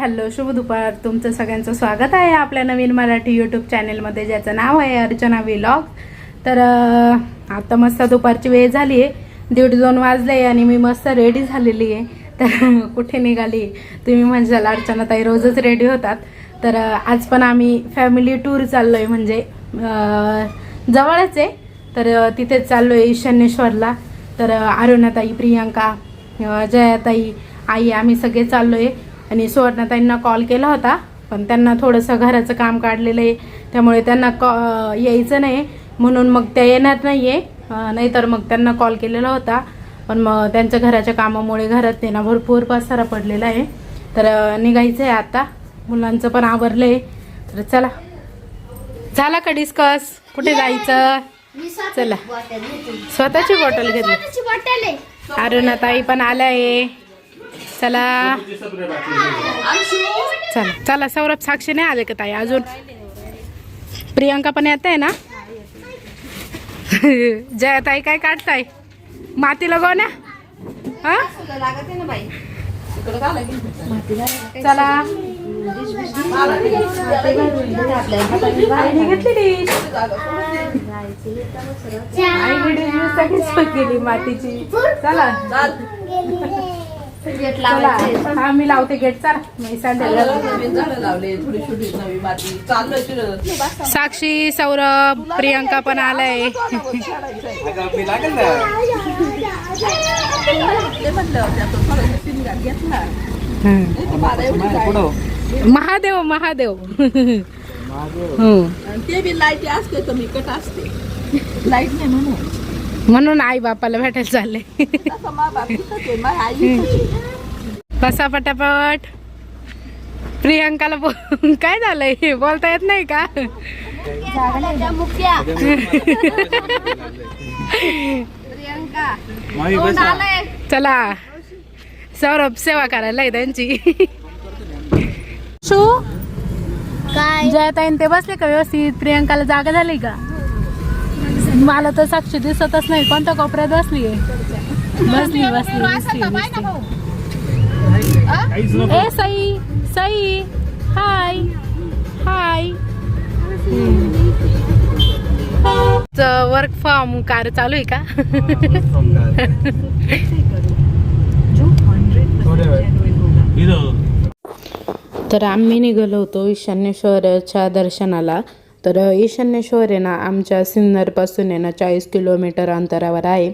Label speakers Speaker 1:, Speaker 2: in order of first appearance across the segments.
Speaker 1: Hello शुभ दुपार. तुमचं सगळ्यांचं स्वागत आहे आपल्या नवीन मराठी यूट्यूब चॅनेलमध्ये ज्याचं नाव आहे अर्चना व्लॉग तर आता मस्त दुपारची वेळ झाली आहे. दीड दोन वाजले आणि मी मस्त रेडी झालेली आहे. तर कुठे निघाली? तुम्ही म्हणशाल अर्चना ताई रोजच रेडी होतात. तर आज पण आम्ही फॅमिली टूर चाललो आहे म्हणजे जवळच आहे. तर तिथेच चाललो आहे ईशान्येश्वरला. तर अरुणाताई प्रियांका जयाताई आई आम्ही सगळे चाललो आहे आणि सुवर्णाताईंना कॉल केला होता पण त्यांना थोडंसं घराचं काम काढलेलं आहे. त्यामुळे त्यांना कॉ यायचं नाही. म्हणून मग त्या येणार नाही आहे नाहीतर मग त्यांना कॉल केलेला होता. पण मग त्यांच्या घराच्या कामामुळे घरात त्यांना भरपूर पसारा पडलेला आहे. तर निघायचं आहे आता. मुलांचं पण आवरलं आहे तर चला. झाला का डिस्कस कुठे जायचं? चला. स्वतःची बॉटल घेतली. अरुणाताई पण आल्या आहे. चला. चला. चला सौरभ साक्षी नाही आले का ताई अजून? प्रियांका पण येत आहे ना? जया ताई काय काढताय? माती लगवण्या हा? चला. मातीची. चला. चला हा मी लावते गेट चला. मी साक्षी सौरभ प्रियांका पण आलाय. महादेव महादेव. हो
Speaker 2: ते बी लाइट असते तर मी कट असते. लाइट नाही म्हणून.
Speaker 1: म्हणून आई बापाला भेटायला चालले. बसा पटापट. प्रियांकाला बोल. काय झालंय? बोलता येत नाही का? चला. सौरभ सेवा करायला आहे त्यांची. शू.
Speaker 3: काय
Speaker 1: जयताईन ते बसले का व्यवस्थित? प्रियांकाला जागा झाली का? मला तर साक्षी दिसतच नाही. कोणत्या कोपऱ्यात बसली बसली बसली. ए Sai Sai hi hi. Work from car चालू आहे का? तर आम्ही निघालो होतो ईशान्येश्वराच्या दर्शनाला. तर ईशान्येश्वर आहे ना आमच्या सिन्नरपासून आहे ना चाळीस किलोमीटर अंतरावर आहे.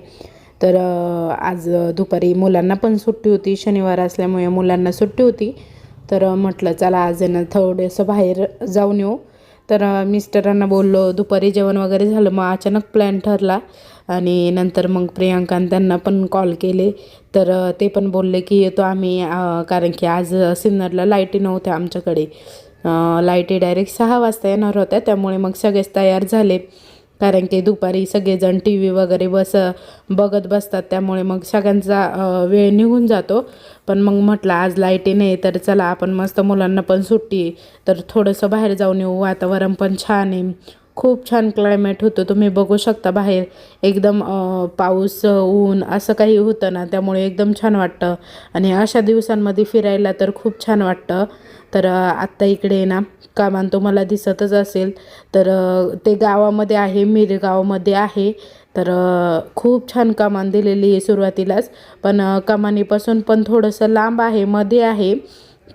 Speaker 1: तर आज दुपारी मुलांना पण सुट्टी होती. शनिवार असल्यामुळे मुलांना सुट्टी होती. तर म्हटलं चला आज आहे ना थोडंसं बाहेर जाऊन येऊ. तर मिस्टरांना बोललो दुपारी जेवण वगैरे झालं. मग अचानक प्लॅन ठरला आणि नंतर मग प्रियांका त्यांना पण कॉल केले. तर ते पण बोलले की येतो आम्ही कारण की आज सिन्नरला लाईटी नव्हत्या आमच्याकडे. लाईटी डायरेक्ट सहा वाजता येणार होत्या. त्यामुळे मग सगळेच तयार झाले. कारण की दुपारी सगळेजण टी व्ही वगैरे बस बघत बसतात. त्यामुळे मग सगळ्यांचा वेळ निघून जातो. पण मग म्हटलं आज लाईटी नाही तर चला आपण मस्त मुलांना पण सुट्टी तर थोडंसं बाहेर जाऊन येऊ. वातावरण पण छान आहे. खूप छान क्लायमेट होतं. तुम्ही बघू शकता बाहेर. एकदम पाऊस ऊन असं काही होतं ना त्यामुळे एकदम छान वाटतं. आणि अशा दिवसांमध्ये फिरायला तर खूप छान वाटतं. तर आत्ता इकडे ना कामान तुम्हाला दिसतच असेल. तर ते गावामध्ये आहे मिरगावमध्ये आहे. तर खूप छान कमान दिलेली आहे सुरुवातीलाच. पण कमानीपासून पण थोडंसं लांब आहे मध्ये आहे.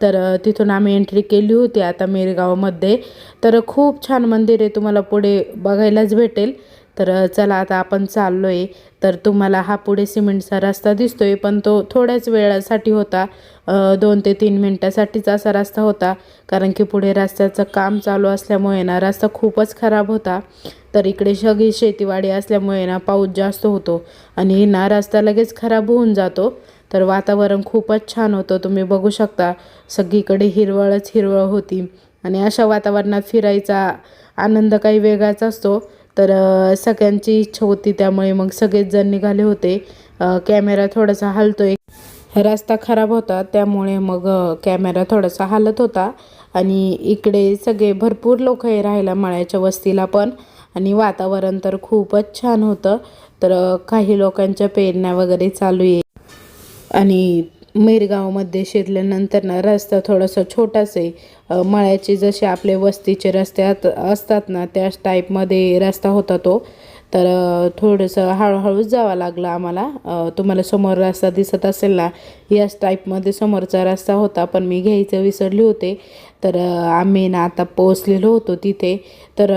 Speaker 1: तर तिथून आम्ही एंट्री केली होती आता मिरगावमध्ये. तर खूप छान मंदिर आहे तुम्हाला पुढे बघायलाच भेटेल. तर चला आता आपण चाललो आहे तर तुम्हाला हा पुढे सिमेंटचा रस्ता दिसतो आहे पण तो थोड्याच वेळासाठी होता. दोन ते तीन मिनटासाठीच असा रस्ता होता कारण की पुढे रस्त्याचं काम चालू असल्यामुळे ना रस्ता खूपच खराब होता. तर इकडे सगळी शेतीवाडी असल्यामुळे ना पाऊस जास्त होतो आणि ना रस्ता लगेच खराब होऊन जातो. तर वातावरण खूपच छान होतं तुम्ही बघू शकता. सगळीकडे हिरवळच हिरवळ होती आणि अशा वातावरणात फिरायचा आनंद काही वेगळाच असतो. तर सगळ्यांची इच्छा होती त्यामुळे मग सगळेच जण निघाले होते. कॅमेरा थोडासा हलतोय. रस्ता खराब होता त्यामुळे मग कॅमेरा थोडासा हालत होता. आणि इकडे सगळे भरपूर लोक हे राहायला मळ्याच्या वस्तीला पण. आणि वातावरण तर खूपच छान होतं. तर काही लोकांच्या पेरण्या वगैरे चालू आहे. आणि मिरगावमध्ये शिरल्यानंतर ना रस्ता थोडासा छोटासे मळ्याचे जसे आपले वस्तीचे रस्ते आत- असतात ना त्याच टाईपमध्ये रस्ता होता तो. तर थोडंसं हळूहळूच जावं लागलं आम्हाला. तुम्हाला समोर रस्ता दिसत असेल ना याच टाईपमध्ये समोरचा रस्ता होता पण मी घ्यायचं विसरले होते. तर आम्ही ना आता पोचलेलो होतो तिथे. तर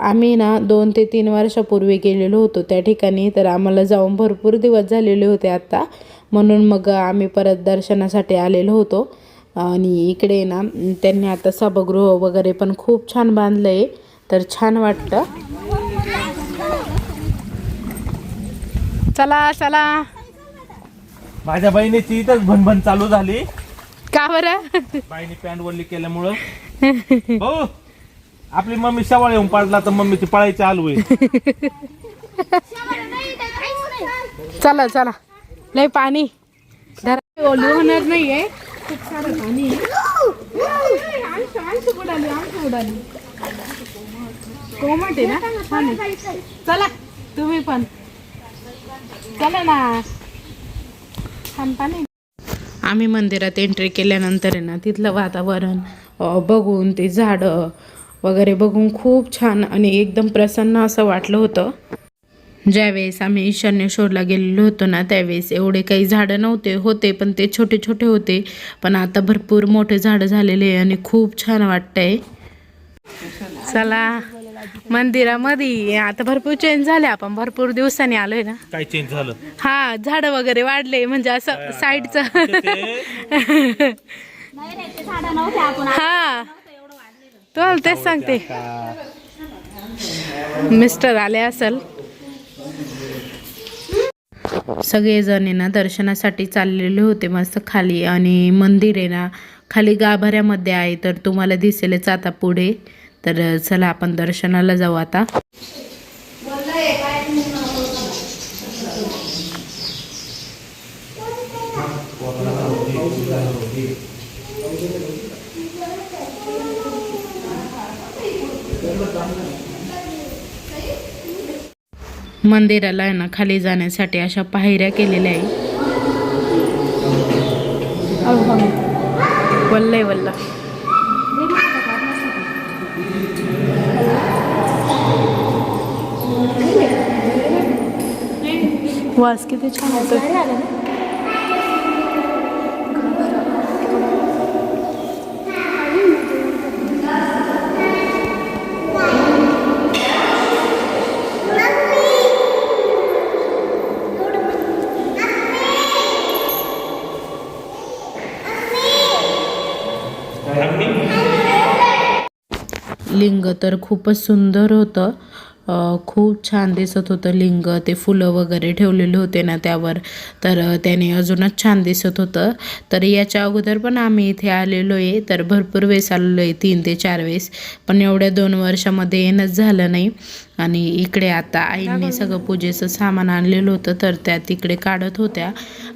Speaker 1: आम्ही ना दोन ते तीन वर्षापूर्वी गेलेलो होतो त्या ठिकाणी. तर आम्हाला जाऊन भरपूर दिवस झालेले होते आत्ता म्हणून मग आम्ही परत दर्शनासाठी आलेलो होतो. आणि इकडे ना त्यांनी आता सभागृह वगैरे पण खूप छान बांधलं आहे तर छान वाटतं. चला चला.
Speaker 4: माझ्या बहिणीची इथंच भनभन चालू झाली.
Speaker 1: का बरं?
Speaker 4: बाईने पॅन्ट वरली केल्यामुळं. भाऊ आपली मम्मी शेवाळ येऊन पडला तर मम्मीची पळायची आलू आहे.
Speaker 1: चला चला. लय पाणी. धरा. ओली होणार नाहीये. खूप सारं पाणी आहे. आमचं- बुडाली. कोमट आहे ना? आहे. चला तुम्ही पण. चला ना. छान पाणी. आम्ही मंदिरात एंट्री केल्यानंतर आहे ना तिथलं वातावरण बघून ते झाडं वगैरे बघून खूप छान आणि एकदम प्रसन्न असं वाटलं होतं. ज्यावेळेस आम्ही ईशान्येश्वरला गेलेलो होतो ना त्यावेळेस एवढे काही झाडं नव्हते होते पण ते छोटे छोटे होते. पण आता भरपूर मोठे झाडं झालेले आहे आणि खूप छान वाटतंय. चला मंदिरामध्ये आता भरपूर चेंज झाले आपण भरपूर दिवसांनी आलोय ना.
Speaker 4: काय चेंज झालं?
Speaker 1: हा झाडं वगैरे वाढले म्हणजे असं साईडचं. हा. तो तेच सांगते. मिस्टर आले असल. सगळेजण आहे ना दर्शनासाठी चाललेले होते मस्त खाली आणि मंदिर आहे ना खाली गाभाऱ्यामध्ये आहे तर तुम्हाला दिसेलच आता पुढे. तर चला आपण दर्शनाला जाऊ आता. मंदिराला आहे ना खाली जाण्यासाठी अशा पायऱ्या केलेल्या आहे वल्लय वल्ला. वास किती छान होतं लिंग तर खूपच सुंदर होतं. खूप छान दिसत होतं लिंग. ते फुलं वगैरे ठेवलेले होते ना त्यावर. तर त्याने अजूनच छान दिसत होतं. तर याच्या अगोदर पण आम्ही इथे आलेलो आहे तर भरपूर वेळेस आलेलो आहे तीन ते चार वेळेस. पण एवढ्या दोन वर्षामध्ये येणंच झालं नाही. आणि इकडे आता आईंनी सगळं पूजेचं सामान आणलेलं होतं तर त्या तिकडे काढत होत्या.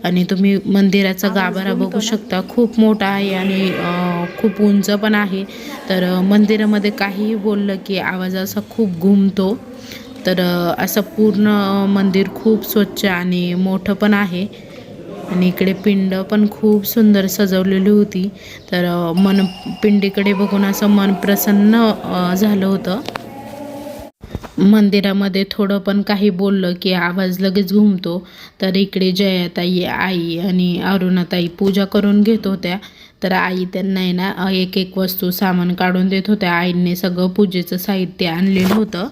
Speaker 1: आणि तुम्ही मंदिराचा गाभारा बघू शकता. खूप मोठा आहे आणि खूप उंच पण आहे. तर मंदिरामध्ये काहीही बोललं की आवाज असा खूप घुमतो. तर असं पूर्ण मंदिर खूप स्वच्छ आणि मोठं पण आहे. आणि इकडे पिंड पण खूप सुंदर सजवलेली होती. तर मन पिंडीकडे बघून असं मन प्रसन्न झालं होतं. मंदिरामध्ये थोडं पण काही बोललं की आवाज लगेच घुमतो. तर इकडे जयाताई आई आणि अरुणाताई पूजा करून घेत होत्या. तर आई त्यांना आहे ना एक एक वस्तू सामान काढून देत होत्या. आईने सगळं पूजेचं साहित्य आणलेलं होतं.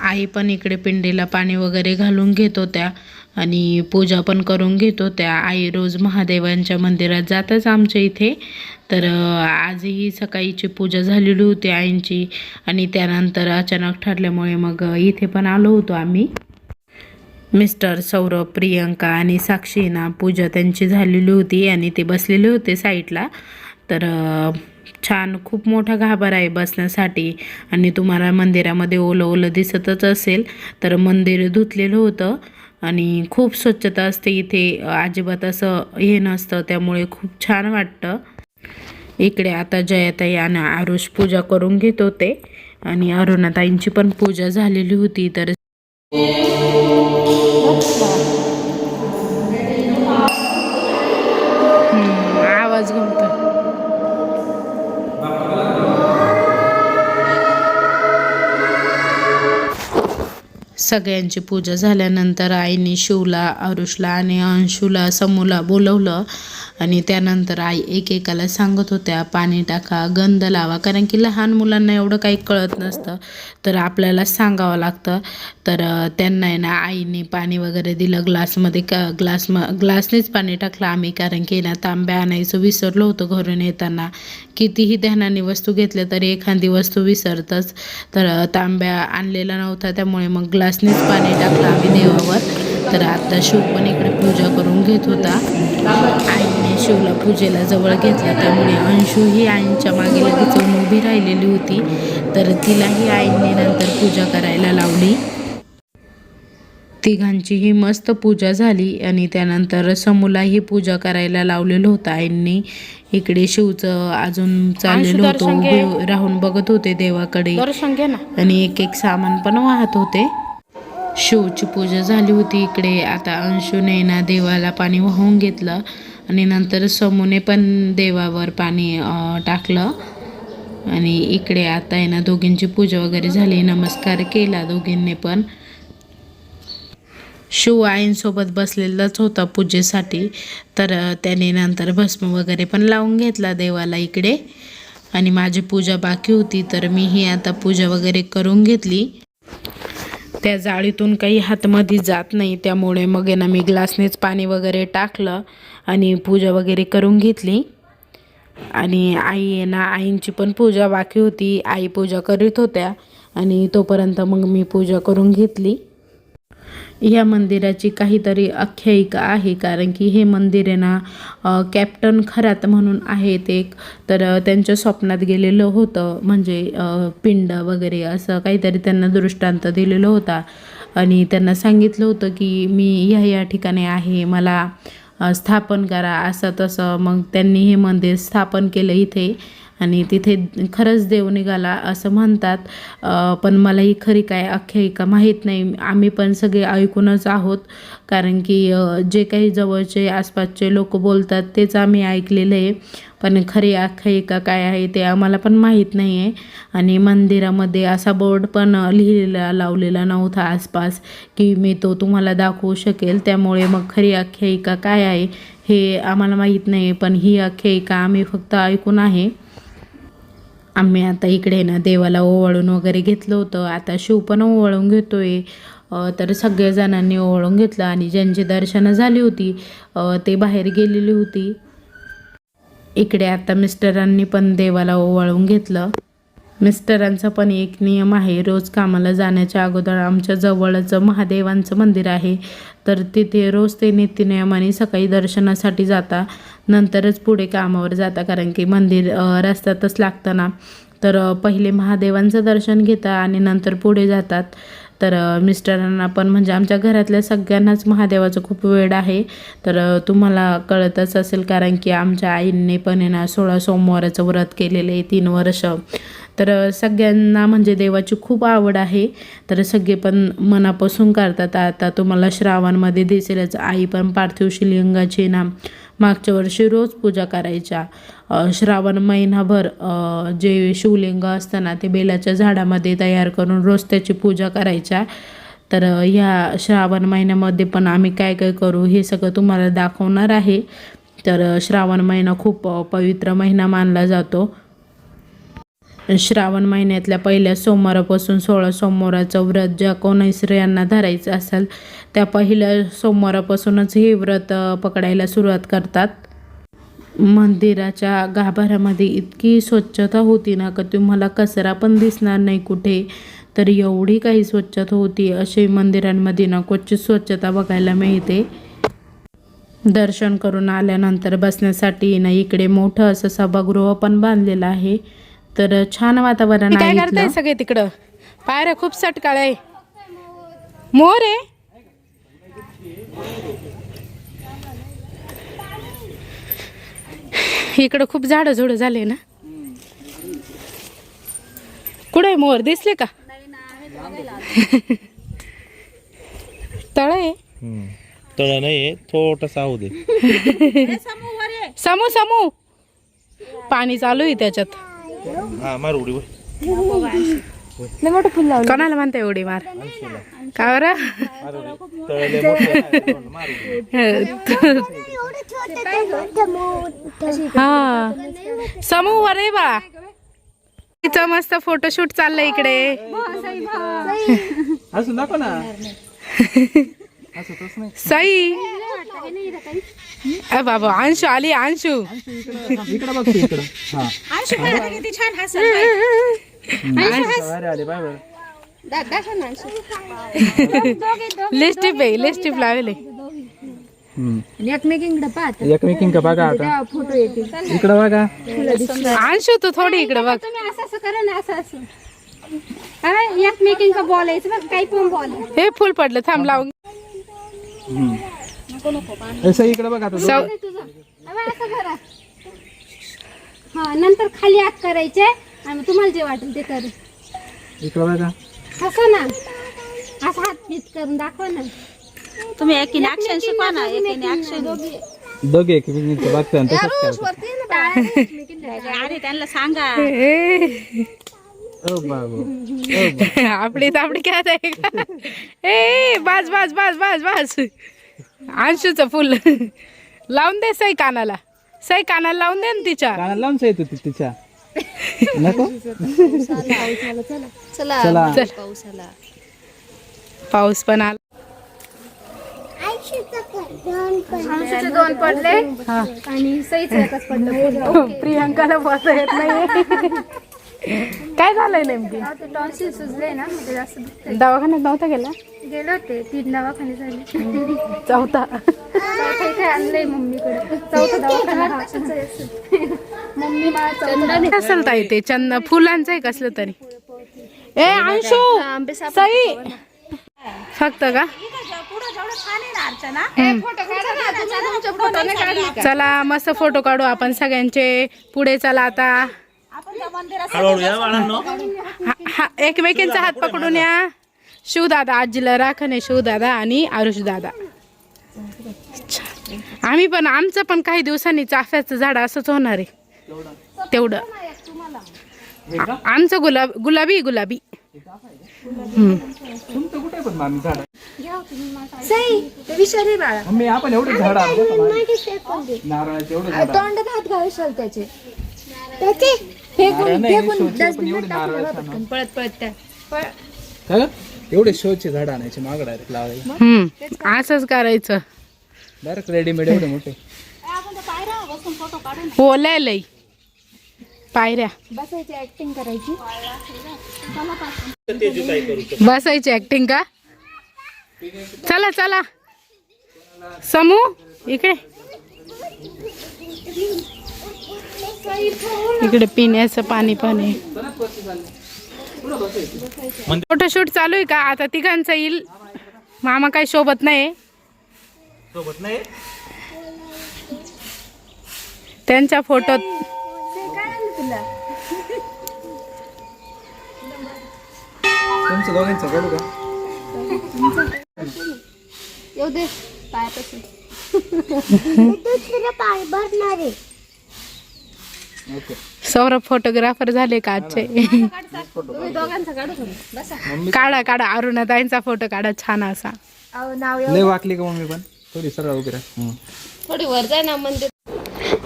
Speaker 1: आई पण इकडे पिंडीला पाणी वगैरे घालून घेत होत्या आणि पूजा पण करून घेत होत्या. आई रोज महादेवांच्या मंदिरात जातच आमच्या इथे. तर आजही सकाळीची पूजा झालेली होती आईंची आणि त्यानंतर अचानक ठरल्यामुळे मग इथे पण आलो होतो आम्ही. मिस्टर सौरभ प्रियंका आणि साक्षी ना पूजा त्यांची झालेली होती आणि ते बसलेले होते साईडला. तर छान खूप मोठा गाभार आहे बसण्यासाठी आणि तुम्हाला मंदिरामध्ये ओलं ओलं दिसतच असेल. तर मंदिर धुतलेलं होतं आणि खूप स्वच्छता असते इथे. अजिबात असं हे नसतं त्यामुळे खूप छान वाटतं. इकडे आता जयाताई आणि आरुष पूजा करून घेत होते. आणि अरुणाताईंची पण पूजा झालेली होती तर सगळ्यांची पूजा झाल्यानंतर आईने शिवला आरुषला आणि अंशूला समूला बोलवलं आणि त्यानंतर आई एकेकाला सांगत होत्या पाणी टाका गंध लावा. कारण की लहान मुलांना एवढं काही कळत नसतं तर आपल्याला सांगावं लागतं. तर त्यांना आहे ना आईने पाणी वगैरे दिलं ग्लासमध्ये का ग्लास म ग्लासनेच पाणी टाकलं आम्ही. कारण की ना तांब्या आणायचं विसरलो होतो घरून येताना. कितीही ध्यानाने वस्तू घेतल्या तरी एखादी वस्तू विसरतच. तर तांब्या आणलेला नव्हता त्यामुळे मग ग्लास ग्लासनेच पाणी टाकलं आम्ही देवावर. तर आता शिव पण इकडे पूजा करून घेत होता. आईने शिवला पूजेला जवळ घेतलं. त्यामुळे अंशू ही आईंच्या मागे लगेच उभी राहिलेली होती. तर तिलाही आईने नंतर पूजा करायला लावली. तिघांचीही मस्त पूजा झाली आणि त्यानंतर समूलाही पूजा करायला लावलेलं होतं. आईंनी इकडे शिवचं अजून चाललेलं होतं. राहून बघत होते देवाकडे. आणि एक एक सामान पण वाहत होते. शिवची पूजा झाली होती इकडे. आता अंशूने ना देवाला पाणी वाहून घेतलं आणि नंतर समूने पण देवावर पाणी टाकलं. आणि इकडे आता आहे ना दोघींची पूजा वगैरे झाली. नमस्कार केला दोघींनी पण. शिव आईंसोबत बसलेलाच होता पूजेसाठी. तर त्याने नंतर भस्म वगैरे पण लावून घेतला देवाला इकडे. आणि माझी पूजा बाकी होती तर मी ही आता पूजा वगैरे करून घेतली. त्या जाळीतून काही हातमध्ये जात नाही. त्यामुळे मग आहे ना मी ग्लासनेच पाणी वगैरे टाकलं आणि पूजा वगैरे करून घेतली. आणि आई आहे ना आईंची पण पूजा बाकी होती. आई पूजा करीत होत्या आणि तोपर्यंत मग मी पूजा करून घेतली. या मंदिराची काहीतरी आख्यायिका आहे कारण की हे मंदिर आहे ना कॅप्टन खरात म्हणून आहेत एक. तर त्यांच्या स्वप्नात गेलेलं होतं म्हणजे पिंड वगैरे असं काहीतरी त्यांना दृष्टांत दिलेलं होता. आणि त्यांना सांगितलं होतं की मी ह्या या ठिकाणी आहे मला स्थापन करा असं तसं मग त्यांनी हे मंदिर स्थापन केलं इथे. आणि तिथे खरंच देव निघाला असं म्हणतात. पण मला ही खरी काय आख्यायिका माहीत नाही. आम्ही पण सगळे ऐकूनच आहोत. कारण की जे काही जवळचे आसपासचे लोक बोलतात तेच आम्ही ऐकलेलं आहे. पण खरी आख्यायिका काय आहे ते आम्हाला पण माहीत नाही आहे आणि मंदिरामध्ये असा बोर्ड पण लिहिलेला लावलेला नव्हता आसपास की मी तो तुम्हाला दाखवू शकेल. त्यामुळे मग खरी आख्यायिका काय आहे हे आम्हाला माहीत नाही पण ही आख्यायिका आम्ही फक्त ऐकून आहे. आम्ही आता इकडे ना देवाला ओवाळून वगैरे घेतलं होतं. आता शिव पण ओवाळून घेतोय. आहे तर सगळ्या जणांनी ओवाळून घेतलं आणि ज्यांची दर्शनं झाली होती ते बाहेर गेलेली होती. इकडे आता मिस्टरांनी पण देवाला ओवाळून घेतलं. मिस्टरांचा पण एक नियम आहे रोज कामाला जाण्याच्या अगोदर आमच्या जवळच महादेवांचं मंदिर आहे. तर तिथे रोज ते नित्यनियमाने सकाळी दर्शनासाठी जाता. नंतरच पुढे कामावर जाता. कारण की मंदिर रस्त्यातच लागतं ना तर पहिले महादेवांचं दर्शन घेता आणि नंतर पुढे जातात. तर मिस्टरांना पण म्हणजे आमच्या घरातल्या सगळ्यांनाच महादेवाचं खूप वेळ आहे. तर तुम्हाला कळतच असेल कारण की आमच्या आईने पण आहे ना सोळा सोमवाराचं व्रत केलेलं आहे तीन वर्ष. तर सगळ्यांना म्हणजे देवाची खूप आवड आहे. तर सगळे पण मनापासून करतात. आता तुम्हाला श्रावणमध्ये दिसेलच. आई पण पार्थिव शिवलिंगाची ना मागच्या वर्षी रोज पूजा करायच्या. श्रावण महिनाभर जे शिवलिंग असतं ना ते बेलाच्या झाडामध्ये तयार करून रोज त्याची पूजा करायच्या. तर ह्या श्रावण महिन्यामध्ये पण आम्ही काय काय करू हे सगळं तुम्हाला दाखवणार आहे. तर श्रावण महिना खूप पवित्र महिना मानला जातो. श्रावण महिन्यातल्या पहिल्या सोमवारापासून सोळा सोमवाराचं व्रत ज्या कोणी स्त्रियांना धरायचं असेल त्या पहिल्या सोमवारापासूनच हे व्रत पकडायला सुरुवात करतात. मंदिराच्या गाभाऱ्यामध्ये इतकी स्वच्छता होती ना का तुम्हाला कचरा पण दिसणार नाही कुठे. तर एवढी काही स्वच्छता होती असे मंदिरांमध्ये ना क्वचित स्वच्छता बघायला मिळते. दर्शन करून आल्यानंतर बसण्यासाठी ना इकडे मोठं असं सभागृह पण बांधलेलं आहे. तर छान वातावरण
Speaker 2: काय
Speaker 1: आहे
Speaker 2: करताय. सगळे तिकडं? पायऱ्या खूप सटकाळ आहे. मोर आहे? इकडं खूप झाडं झुडं झाले ना? कुठे आहे मोर? दिसले का? तळ आहे?
Speaker 4: तळ नाही थोडस आऊ दे.
Speaker 2: समू समू पाणी चालू आहे त्याच्यात.
Speaker 4: हा मार उडी
Speaker 3: लय मोठं फुल लावलं.
Speaker 2: कोणाला म्हणते उडी मार? का बरं. हा. समूह वर आहे बा. तिचं मस्त फोटोशूट चाललंय इकडे.
Speaker 5: असं दाखव ना.
Speaker 2: सई अ बाबा अंशू आली अंशू
Speaker 5: इकडं बघ तू इकडं. हा. आले बाय. बाय
Speaker 2: लिस्टिप आहे लिस्टिप लावले
Speaker 3: एकमेकींकडे पाहत.
Speaker 5: एकमेकींका बघा आता.
Speaker 3: फ़ोटो येतील.
Speaker 5: इकडं बघा.
Speaker 2: अंशू तू थोडी इकडे बघ.
Speaker 3: तुम्ही असं असं करा ना असं असं. हा, एकमेकींका बोलायचं बघ काही पण बोल
Speaker 2: हे फुल पडलं थांब लावून
Speaker 5: असं इकडं बघा आता.
Speaker 2: सव
Speaker 3: तुझं. हा, असं करा. हा नंतर खाली हात करायचे आणि तुम्हाला जे वाटेल ते कर.
Speaker 5: इकडं बघा.
Speaker 3: असं ना. असं हात फिट करून दाखवा ना.
Speaker 6: तुम्ही एकीने ऍक्शन शिकवा ना एकीने ऍक्शन
Speaker 5: दोघे. एकमेकींचं बघता आणि तसंच करायचं.
Speaker 6: अरे त्यांना सांगा.
Speaker 2: आपली तापडी काय आहे का? ए बस बस बस बस बस. अंशूचं फुल. लावून दे सई कानाला. सई कानाला लावून दे ना तिच्या.
Speaker 5: कानाला लावून येत होती तिच्या. नको?
Speaker 3: चला
Speaker 5: चला.
Speaker 2: चल. पाऊस पण आला.
Speaker 3: दोन पडले. आणि सईच एकच पडलं.
Speaker 2: प्रियांकाला बसता येत नाही काय झालंय नेमकी?
Speaker 3: ते टॉन्सिल सुजले ना जास्त दुखतंय.
Speaker 2: दवाखान्यात नव्हता गेला?
Speaker 3: गेले होते तीन दवाखाने झाले.
Speaker 2: चौथा.
Speaker 3: चौथा इथे आणलंय मम्मीकडे. चौथा दवाखाना हा. आताच आहे. मम्मी मला चौथा
Speaker 2: कसलं ताई ते चंद फुलांचं आहे कसलं तरी. ए अंशू! सई! फक्त का? चला मस्त फोटो काढू आपण सगळ्यांचे. पुढे चला आता.
Speaker 5: हळूहळू या बाळांनो
Speaker 2: हा- हा एकमेकींचा हात पकडून या. शिवदादा आजीला राखणे शिवदादा आणि आरुष दादा आम्ही पण आमचं पण काही दिवसांनी चाफ्याचं झाड असंच होणार आहे. तेवढं. आ- आमचं गुलाब गुलाबी गुलाबी. हम्म.
Speaker 5: तुमचं कुठे पण मामी झाड?
Speaker 3: सई ते विषारी बाळा.
Speaker 5: मम्मी आपण एवढे झाड आणलं का मामी? नारळाचे एवढे झाड
Speaker 3: तोंडात हात घालशाल त्याचे. त्याचे? फेकून फेकून डस्टबिन
Speaker 5: एवढे नारळ आहेत ना.
Speaker 3: पळत पळत त्या.
Speaker 5: काय ग? एवढे शोचे झाड आणायचे माग डायरेक्ट लावायला.
Speaker 2: हम्म असंच करायचं.
Speaker 5: डायरेक्ट रेडीमेड एवढे मोठे.
Speaker 2: हो लय लय. पायऱ्या.
Speaker 3: बसायची ऍक्टिंग करायची.
Speaker 2: बसायची ऍक्टिंग का? चला चला. समू इकडे. इकडे पिण्याचं पाणी पण आहे. फोटोशूट चालू आहे का? आता तिघांचा येईल. मामा काही शोभत नाही
Speaker 5: सोबत नाही
Speaker 2: त्यांच्या फोटोत
Speaker 5: तुमचं दोघांचं काढू का
Speaker 3: येऊ दे पायापासून
Speaker 5: ओके
Speaker 2: सौरभ फोटोग्राफर झाले का आजचे?
Speaker 3: काढू
Speaker 2: काढा काढा अरुणाताईंचा फोटो काढा छान असा.
Speaker 5: लय वाकली का मम्मी पण? थोडी सरळ उभी राहा.
Speaker 3: थोडी वर जाय ना मंदिर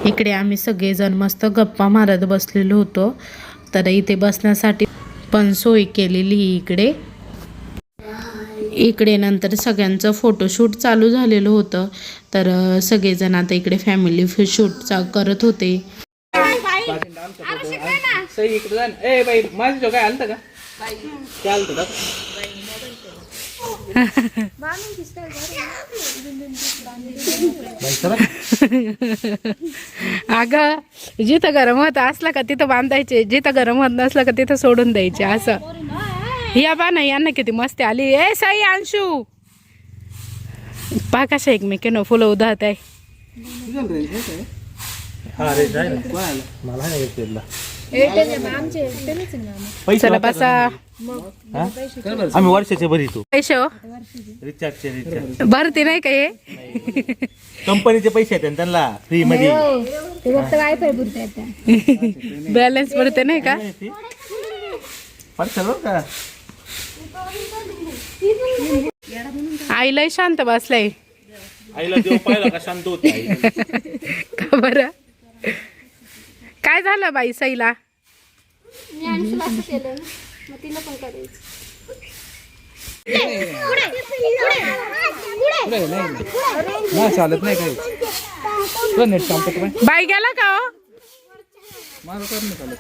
Speaker 2: इकडे आम्ही सगळेजण मस्त गप्पा मारत बसलेलो होतो. तर इथे बसण्यासाठी पण सोय केलेली आहे इकडे. इकडे नंतर सगळ्यांचं फोटोशूट चालू झालेलं होतं. तर सगळेजण आता इकडे फॅमिली शूटचा करत होते.
Speaker 5: सई इकडे जा ना. ए बाई माझी जो काय आलं का काय का बाई, सरक.
Speaker 2: अगं जिथं गरम होत असलं का तिथं बांधायचे जिथं गरम होत नसलं का तिथं सोडून द्यायचे असं या बा ना यांना किती मस्ती आली ए साई अंशू पा कशा एकमेकीनं फुलं उधळत आहे
Speaker 5: तुझ्याला काय? मला नाही. पैसे
Speaker 2: चला बसा.
Speaker 5: हा? आम्ही वर्षाचे भरितो
Speaker 2: पैसे हो.
Speaker 5: रिचार्जचे रिचार्ज
Speaker 2: भरती नाही का हे?
Speaker 5: कंपनीचे पैसे आहेत ना त्यांना फ्री मध्ये.
Speaker 2: बॅलन्स भरते नाही का?
Speaker 4: बरं का?
Speaker 1: आईलाही शांत बसलाय.
Speaker 4: आईला देव पाहिला का शांत होती आई?
Speaker 1: का बरं? काय झालं बाई सईला?
Speaker 3: मी आणि तुला असं केलं ना मग तिला पण करायचं.
Speaker 5: नाही चालत नाही काही तुला नेट संपत
Speaker 1: बाई गेला का हो?
Speaker 5: माझं कर नाही चालत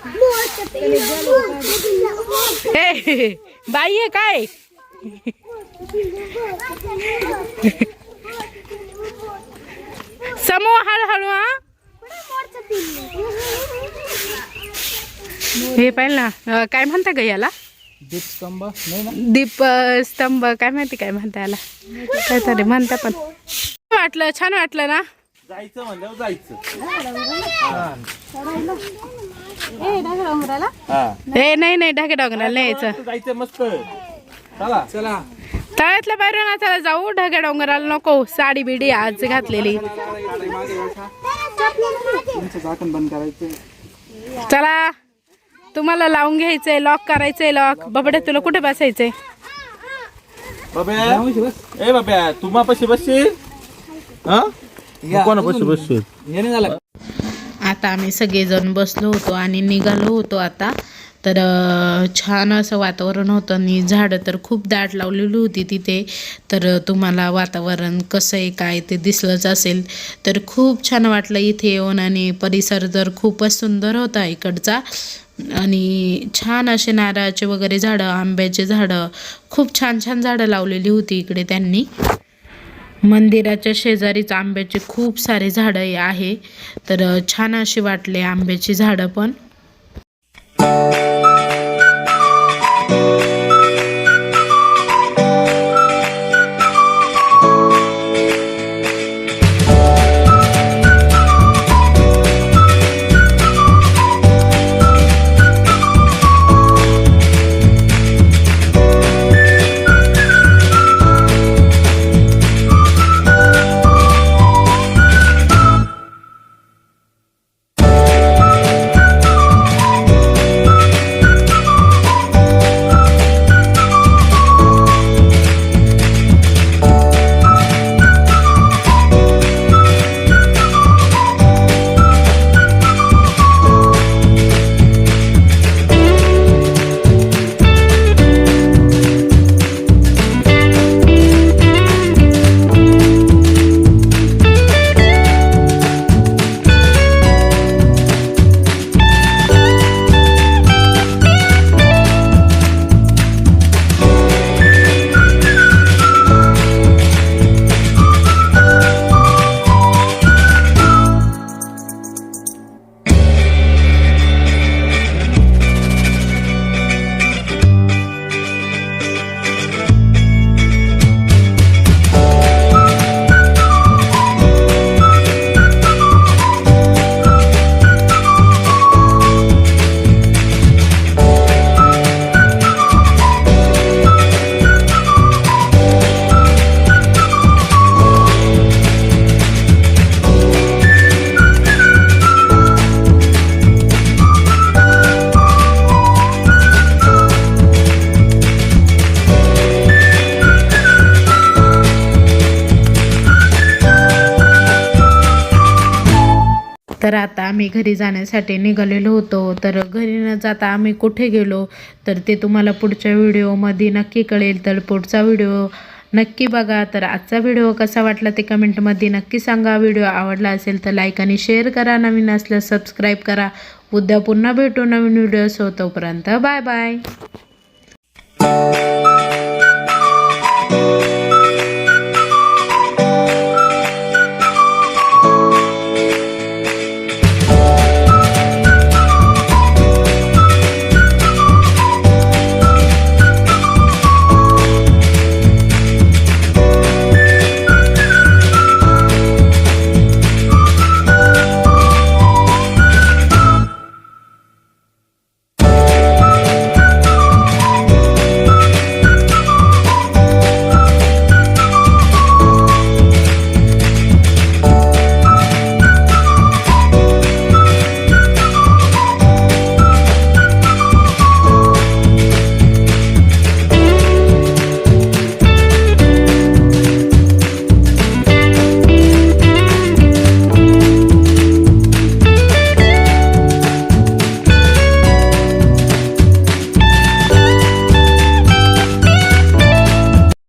Speaker 1: ए, बाई आहे काय? समूह हळूहळू हा? हे पाहिलं ना काय म्हणता ग याला?
Speaker 5: दीप स्तंभ नाही ना?
Speaker 1: दीप स्तंभ काय माहिती काय म्हणता याला? काहीतरी म्हणता पण. वाटलं छान वाटलं ना?
Speaker 4: जायचं म्हणल्यावर जायचं. हा.
Speaker 1: ए नाही नाही ढाके डोंगराला नाही यायचं.
Speaker 4: जायचं मस्त. चला.
Speaker 5: चला.
Speaker 1: तळ्यातल्या बाहेरून चला जाऊ. ढगे डोंगराला नको. साडी बिडी आज घातलेली.
Speaker 5: तुमचं झाकण बंद करायचं
Speaker 1: चला. तुम्हाला लावून घ्यायचंय. लॉक करायचंय लॉक बाबड्या तुला कुठे बसायचंय?
Speaker 4: बाब्या ए बाब्या तू मापाशी बसशील? हा? बसशील?
Speaker 1: आता आम्ही सगळेजण बसलो होतो आणि निघालो होतो आता. तर छान असं वातावरण होतं आणि झाडं तर खूप दाट लावलेली होती तिथे. तर तुम्हाला वातावरण कसं आहे काय ते दिसलंच असेल. तर खूप छान वाटलं इथे येऊन आणि परिसर तर खूपच सुंदर होता इकडचा. आणि छान असे नारळाचे वगैरे झाडं आंब्याचे झाडं खूप छान छान झाडं लावलेली होती इकडे त्यांनी. मंदिराच्या शेजारीच आंब्याचे खूप सारे झाडं आहे. तर छान अशी वाटले आंब्याची झाडं पण. तर आता आम्ही घरी जाण्यासाठी निघालेलो होतो. तर घरी न जाता आम्ही कुठे गेलो? तर ते तुम्हाला पुढच्या व्हिडिओमध्ये नक्की कळेल. तर पुढचा व्हिडिओ नक्की बघा. तर आजचा व्हिडिओ कसा वाटला ते कमेंटमध्ये नक्की सांगा. व्हिडिओ आवडला असेल तर लाईक आणि शेअर करा. नवीन असल्यास सबस्क्राईब करा. उद्या पुन्हा भेटू नवीन व्हिडिओ. तोपर्यंत बाय बाय.